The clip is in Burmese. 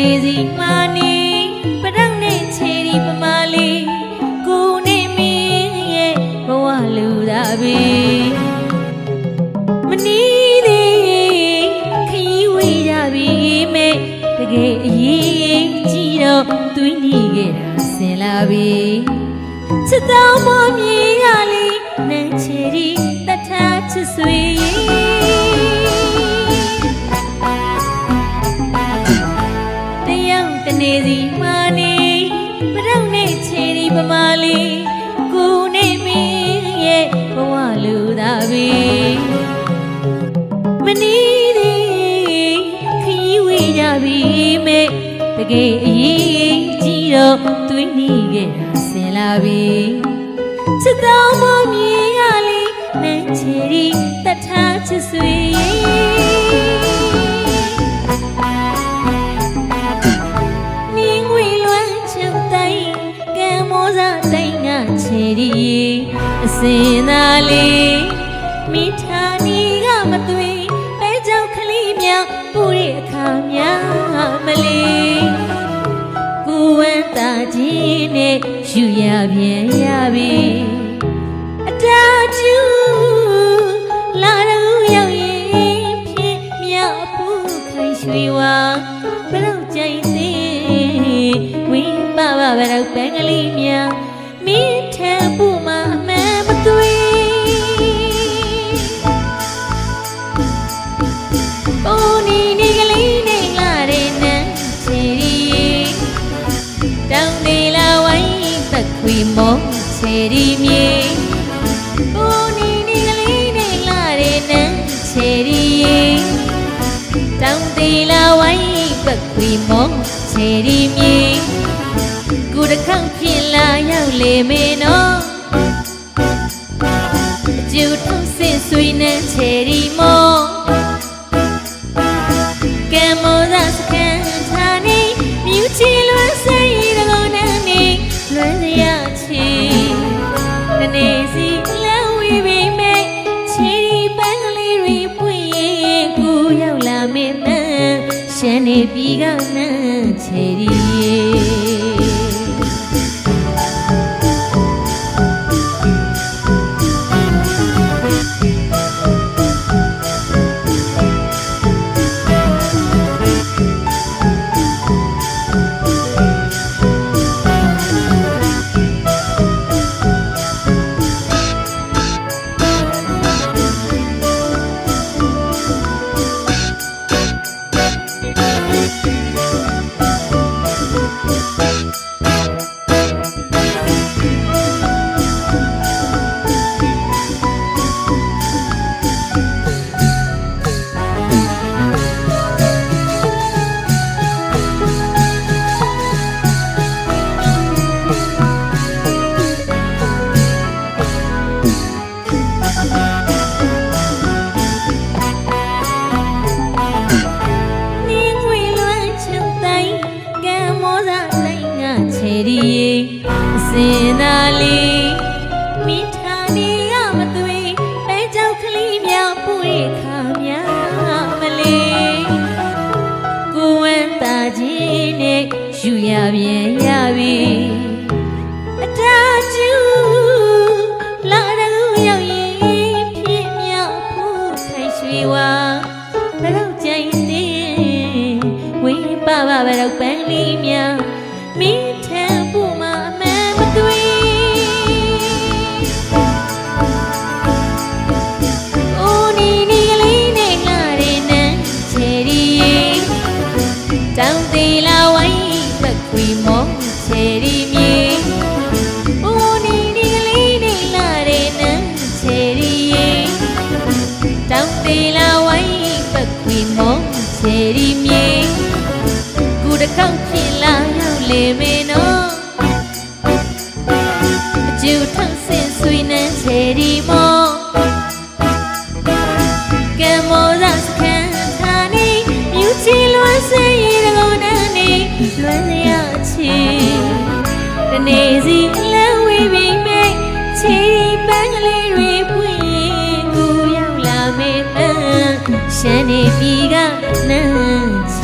နေစီမာနီပရန့်နေချေဒီပမာလီကိုနေမင်းရဲ့ဘဝလူသာပဲမနီးသည်ခီးဝေးကြပြီမဲ့တကယ်အရေးကြီးတော့သွေးနေခဲ့တာဆင်လာပြီချစ်တော်မမြင်ရလီနေချေဒီတထချစ်ဆွေ နေစီမာနေပရောက်နဲ့ချေဒီပမာလေးကိုနေမင်းရဲ့ဘဝလူသားပဲမနီးသေးခရီးဝေးကြပြီမေတကယ်အရေးကြီးတော့သွေးနေခဲ့တာဆင်လာပြီချစ်တော်မမြေရလေးနဲ့ချေဒီတထားချစ်ဆွေ你 စင်သာလေးမိထားနီကမသွေးပဲကြောက်ခလေးမြောင်ပူရဲ့အခါများမလေးကိုဝမ်းသာခြင်းနဲ့ယူရပြန်ရပြီအတားကျူလာတော့ရောက်ရင်ဖြင့်မြောက်ဖို့ခိုင်ရွှေဝါဘလောက်ကြိုက်သေးဝင်းပါပါဘလောက်ပန်းကလေးမြောင်မိထပ် ခွေမောချီရီမြေကိုနီနီကလေးနဲ့လာတဲ့နန်းချီရီတောင်းနေလာဝိုင်းသက်ခွေမောချီရီမြေကိုတစ်ခေါက်ဖြစ်လာရောက်လေမေနော်အကျူထုံးစင်ဆွေနဲ့ချီရီမော ရှမ်းနေပြီကနန်း စင်သာလီမိထာနီရမသွေးပဲကြောက်ခလီမြောက်ပွေခါမြမလေးကိုဝမ်းသာခြင်းနဲ့ယူရပြန်ရပြီအတားကျူလာတော့ရောက်ရင်ပြင်းမြောက်ဖို့ခိုင်ရွှေဝါဘလောက်ကြိုင်တဲ့ဝေးပါပါဘလောက်ပန်းလေးများမိ တစ်ခေါက်ဖြစ်လာရောက်လေမေနော်အကျူထောက်ဆင်ဆွေနှမ်းချေဒီမောကံမောသာစခံထားနေမြူချီလွမ်းစေးရတကုန်းနဲ့နေလွမ်းစရာချီတနေ့စီလဲဝေးပြီးမဲ့ချီပန်းကလေးတွေပွင့်ရင်ကိုရောက်လာမေမန်းရှမ်းနေပြီကနန်းချ